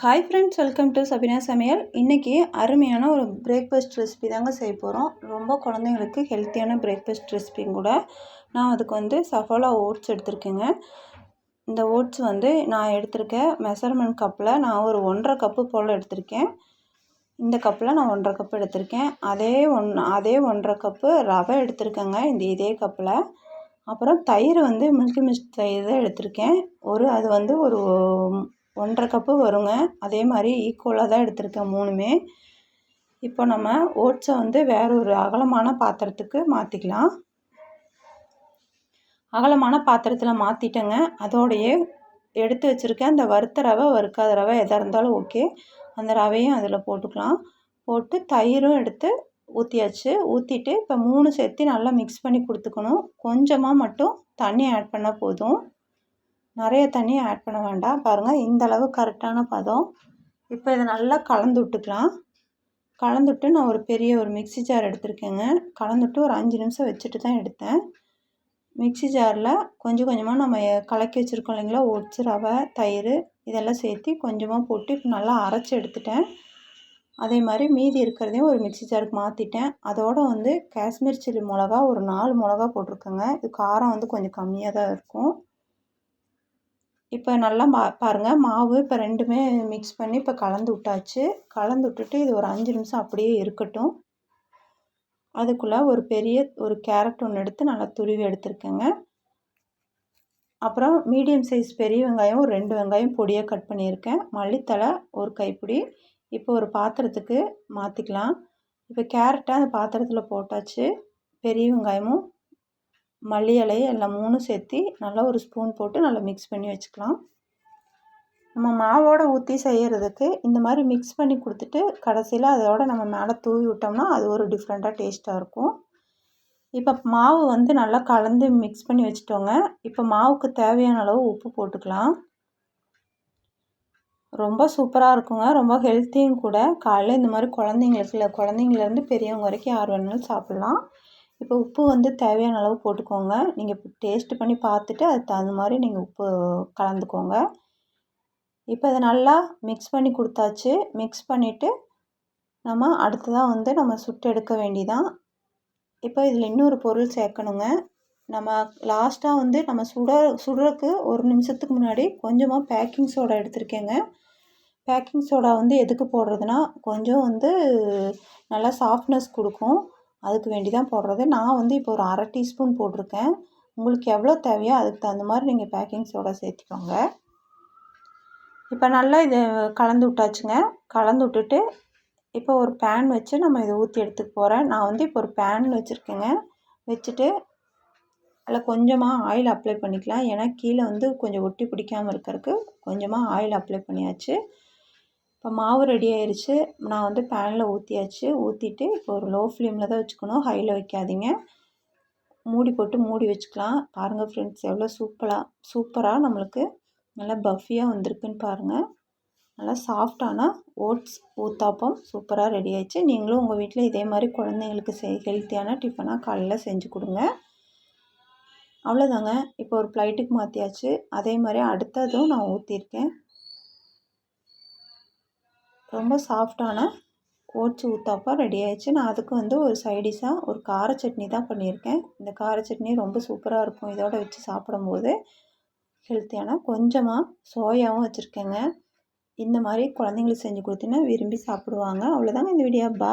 Hi friends welcome to Sabina சமையல் இன்றைக்கி அருமையான ஒரு பிரேக்ஃபாஸ்ட் ரெசிபி தாங்க செய்ய போகிறோம் ரொம்ப குழந்தைங்களுக்கு ஹெல்த்தியான பிரேக்ஃபாஸ்ட் ரெசிபியும் கூட நான் அதுக்கு வந்து சஃபாலா ஓட்ஸ் எடுத்திருக்கேங்க. இந்த ஓட்ஸ் வந்து நான் எடுத்திருக்கேன் மெஷர்மெண்ட் கப்பில் நான் ஒரு ஒன்றரை கப்பு போல் எடுத்திருக்கேன். இந்த கப்பில் நான் ஒன்றரை கப்பு எடுத்திருக்கேன். அதே ஒன் அதே ஒன்றரை கப்பு ரவை எடுத்திருக்கேங்க இந்த இதே கப்பில் அப்புறம் தயிர் வந்து மில்கி மிஸ்ட் தயிர் தான் எடுத்திருக்கேன். ஒரு அது வந்து ஒரு ஒன்றரை கப்பு வருங்க. அதே மாதிரி ஈக்குவலாக தான் எடுத்திருக்கேன் மூணுமே. இப்போ நம்ம ஓட்ஸை வந்து வேற ஒரு அகலமான பாத்திரத்துக்கு மாற்றிக்கலாம் அகலமான பாத்திரத்தில் மாற்றிட்டேங்க அதோடையே எடுத்து வச்சுருக்கேன். அந்த வறுத்த ரவை வறுக்காத ரவை எதாக இருந்தாலும் ஓகே அந்த ரவையும் அதில் போட்டுக்கலாம். போட்டு தயிரும் எடுத்து ஊற்றியாச்சு ஊற்றிட்டு இப்போ மூணு சேர்த்து நல்லா மிக்ஸ் பண்ணி கொடுத்துக்கணும். கொஞ்சமாக மட்டும் தண்ணி ஆட் பண்ணால் போதும். நிறைய தண்ணி ஆட் பண்ண வேண்டாம். பாருங்கள் இந்தளவு கரெக்டான பதம். இப்போ இதை நல்லா கலந்து விட்டுக்கலாம். கலந்துட்டு நான் ஒரு பெரிய ஒரு மிக்சி ஜார் எடுத்திருக்கேங்க. கலந்துட்டு ஒரு அஞ்சு நிமிஷம் வச்சுட்டு தான் எடுத்தேன். மிக்சி ஜாரில் கொஞ்சம் கொஞ்சமாக நம்ம கலக்கி வச்சுருக்கோம் இல்லைங்களா? ஒட்ஸ் ரவை தயிர் இதெல்லாம் சேர்த்து கொஞ்சமாக போட்டு இப்போ நல்லா அரைச்சி எடுத்துட்டேன். அதே மாதிரி மீதி இருக்கிறதையும் ஒரு மிக்சி ஜாருக்கு மாற்றிட்டேன் அதோடு வந்து காஷ்மீர் சில்லி மிளகா ஒரு நாலு மிளகா போட்டிருக்கேங்க. இது காரம் வந்து கொஞ்சம் கம்மியாக தான் இருக்கும். இப்போ நல்லா மா பாருங்கள் மாவு இப்போ ரெண்டுமே மிக்ஸ் பண்ணி இப்போ கலந்து விட்டாச்சு. கலந்து விட்டுட்டு இது ஒரு அஞ்சு நிமிஷம் அப்படியே இருக்கட்டும். அதுக்குள்ளே ஒரு பெரிய ஒரு கேரட் ஒன்று எடுத்து நல்லா துருவி எடுத்துருக்கேங்க. அப்புறம் மீடியம் சைஸ் பெரிய வெங்காயம் ஒரு ரெண்டு வெங்காயம் பொடியாக கட் பண்ணியிருக்கேன். மல்லித்தலை ஒரு கைப்பிடி. இப்போ ஒரு பாத்திரத்துக்கு மாற்றிக்கலாம் இப்போ கேரட்டை அந்த பாத்திரத்தில் போட்டாச்சு. பெரிய வெங்காயமும் மல்லி இலையை எல்லாம் மூணும் சேர்த்து நல்லா ஒரு ஸ்பூன் போட்டு நல்லா மிக்ஸ் பண்ணி வச்சுக்கலாம். நம்ம மாவோடு ஊற்றி செய்கிறதுக்கு இந்த மாதிரி மிக்ஸ் பண்ணி கொடுத்துட்டு கடைசியில் அதோட நம்ம மேலே தூவி விட்டோம்னா அது ஒரு டிஃப்ரெண்ட்டாக டேஸ்ட்டாக இருக்கும். இப்போ மாவு வந்து நல்லா கலந்து மிக்ஸ் பண்ணி வச்சுட்டோங்க. இப்போ மாவுக்கு தேவையான அளவு உப்பு போட்டுக்கலாம். ரொம்ப சூப்பராக இருக்குங்க. ரொம்ப ஹெல்த்தியும் கூட. காலையில் இந்த மாதிரி குழந்தைங்களுக்கு இல்லை குழந்தைங்கலேருந்து பெரியவங்க வரைக்கும் யார் வேணாலும் சாப்பிட்லாம். இப்போ உப்பு வந்து தேவையான அளவு போட்டுக்கோங்க. நீங்கள் இப்போ டேஸ்ட்டு பண்ணி பார்த்துட்டு அதுக்கு தகுந்த மாதிரி நீங்கள் உப்பு கலந்துக்கோங்க. இப்போ இதை நல்லா மிக்ஸ் பண்ணி கொடுத்தாச்சு. மிக்ஸ் பண்ணிவிட்டு நம்ம அடுத்ததாக வந்து நம்ம சுட்டு எடுக்க வேண்டிதான் இப்போ இதில் இன்னொரு பொருள் சேர்க்கணுங்க. நம்ம லாஸ்ட்டாக வந்து நம்ம சுட சுடுறதுக்கு ஒரு நிமிஷத்துக்கு முன்னாடி கொஞ்சமாக பேக்கிங் சோடா எடுத்திருக்கேங்க. பேக்கிங் சோடா வந்து எதுக்கு போடுறதுனா கொஞ்சம் வந்து நல்லா சாஃப்ட்னஸ் கொடுக்கும். அதுக்கு வேண்டி தான் போடுறது. நான் வந்து இப்போ ஒரு அரை டீஸ்பூன் போட்டிருக்கேன். உங்களுக்கு எவ்வளோ தேவையோ அதுக்கு தகுந்த மாதிரி நீங்கள் பேக்கிங் சோடா சேர்த்துக்கோங்க. இப்போ நல்லா இதை கலந்து விட்டாச்சுங்க. கலந்து விட்டுட்டு இப்போ ஒரு பேன் வச்சு நம்ம இதை ஊற்றி எடுத்துக்க போகிறேன் நான் வந்து இப்போ ஒரு பேன் வச்சுருக்கேங்க. வச்சுட்டு அதில் கொஞ்சமாக ஆயில் அப்ளை பண்ணிக்கலாம். ஏன்னா கீழே வந்து கொஞ்சம் ஒட்டி பிடிக்காமல் இருக்கிறதுக்கு கொஞ்சமாக ஆயில் அப்ளை பண்ணியாச்சு. இப்போ மாவு ரெடி ஆயிடுச்சு நான் வந்து பேனில் ஊற்றியாச்சு ஊற்றிட்டு இப்போ ஒரு லோ ஃப்ளேமில் தான் வச்சுக்கணும். ஹையில் வைக்காதீங்க. மூடி போட்டு மூடி வச்சுக்கலாம். பாருங்கள் ஃப்ரெண்ட்ஸ் எவ்வளோ சூப்பராக சூப்பராக நம்மளுக்கு நல்லா பஃபியாக வந்திருக்குன்னு பாருங்கள் நல்லா சாஃப்டான ஓட்ஸ் ஊத்தாப்பம் சூப்பராக ரெடி ஆயிடுச்சு. நீங்களும் உங்கள் வீட்டில் இதே மாதிரி குழந்தைங்களுக்கு செய் ஹெல்த்தியான டிஃபனாக காலையில் செஞ்சு கொடுங்க. அவ்வளோதாங்க இப்போ ஒரு ஃப்ளைட்டுக்கு மாற்றியாச்சு அதே மாதிரி அடுத்ததும் நான் ஊற்றிருக்கேன் ரொம்ப சாஃப்டான ஓட்ஸ் ஊத்தாப்பா ரெடி ஆயிடுச்சு. நான் அதுக்கு வந்து ஒரு சைடிஷாக ஒரு கார சட்னி தான் பண்ணியிருக்கேன். இந்த கார சட்னி ரொம்ப சூப்பராக இருக்கும். இதோட வச்சு சாப்பிடும்போது ஹெல்த்தியான கொஞ்சமாக சோயாவும் வச்சுருக்கேங்க. இந்த மாதிரி குழந்தைங்களுக்கு செஞ்சு கொடுத்தீங்கன்னா விரும்பி சாப்பிடுவாங்க. அவ்வளோதாங்க இந்த வீடியோ பா